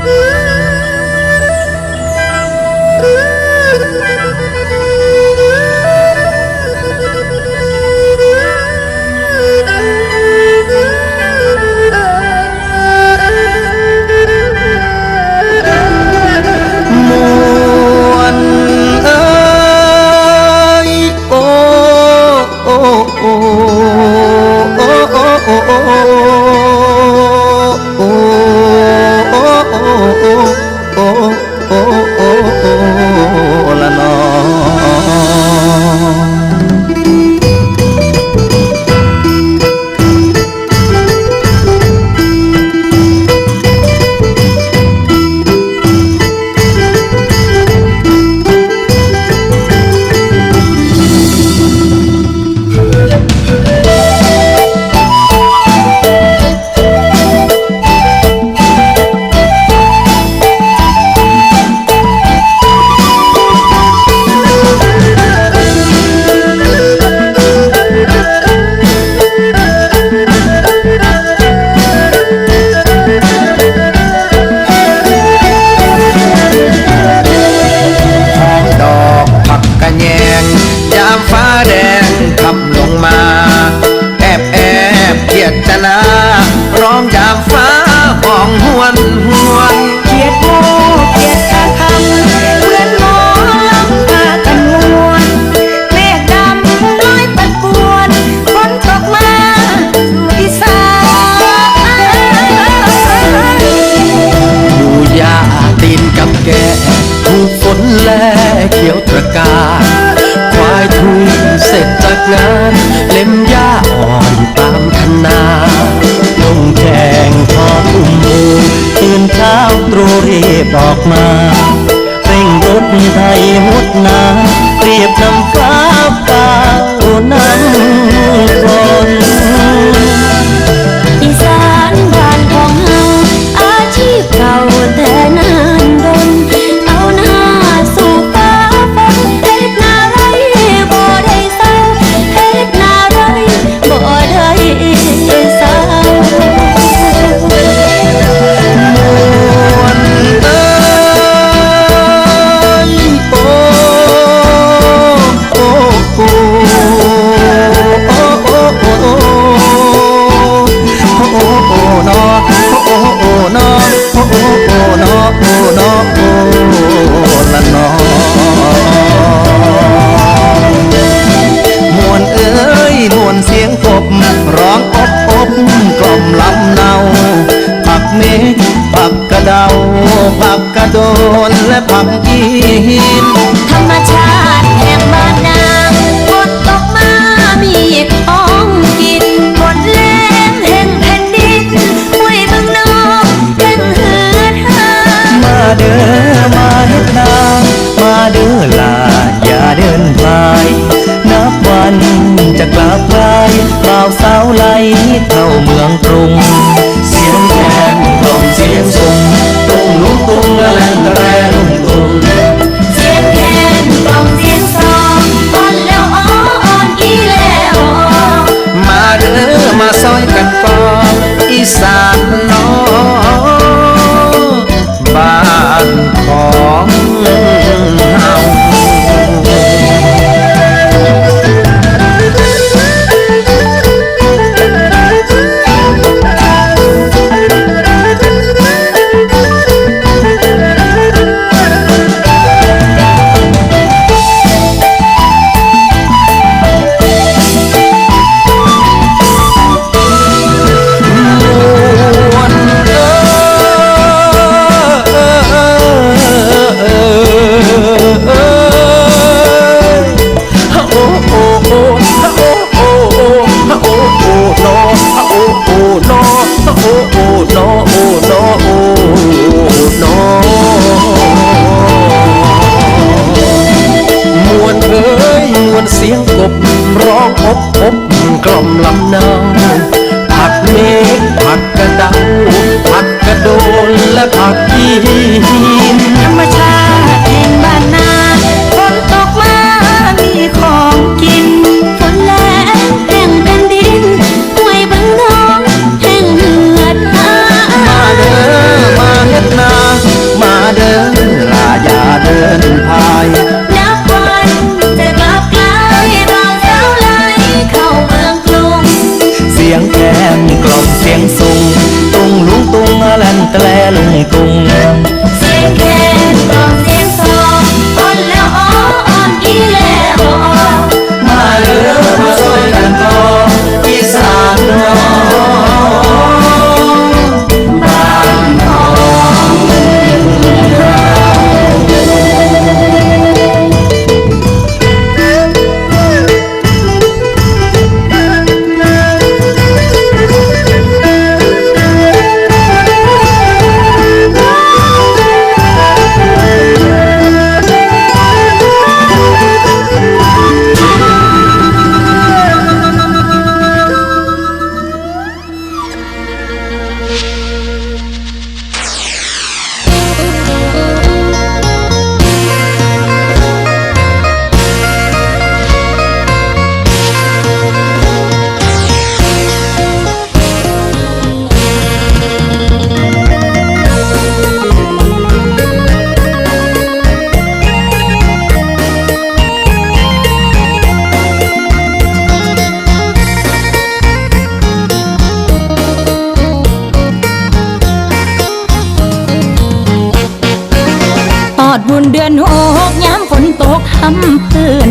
Oh. not นและผักยีน เดือนหกย้ำฝนตกทำเพื่อน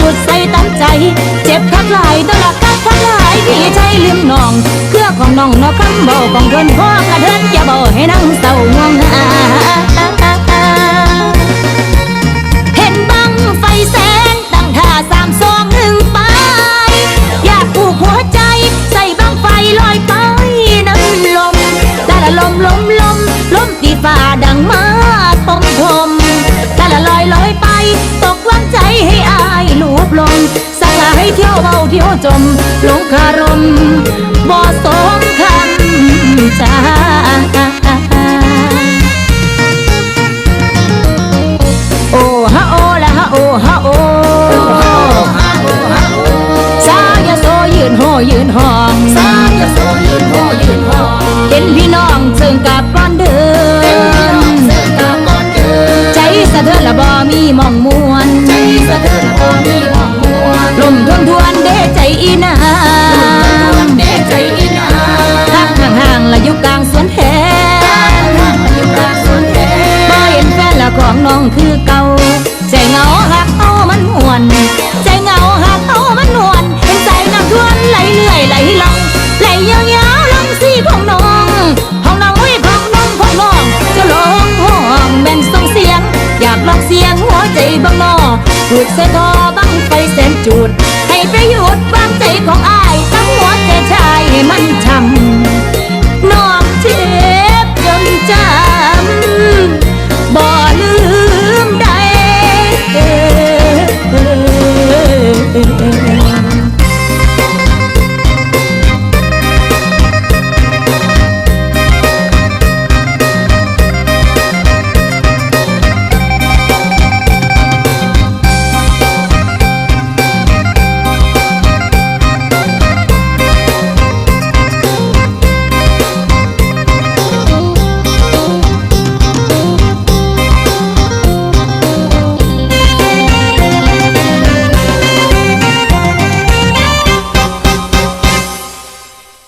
จุดใส่ตั้งใจ เจ็บคักหลายตลอดคักคักหลายพี่ชายลืมน้อง เครือของน้องนอกคำเบาของเพื่อนพ่อกระเทินอย่าเบาให้นะ จมลงคารมบ่สมคำจ้าโอ้ฮะโอละฮะโอฮะโอสาวยาโซยืนโหยืนห้องสาวยาโซยืนโหยืนห้องเห็นพี่น้องซึ่งกับก้อนเดินใจสะเทือนละบ่มีมองมัว 世界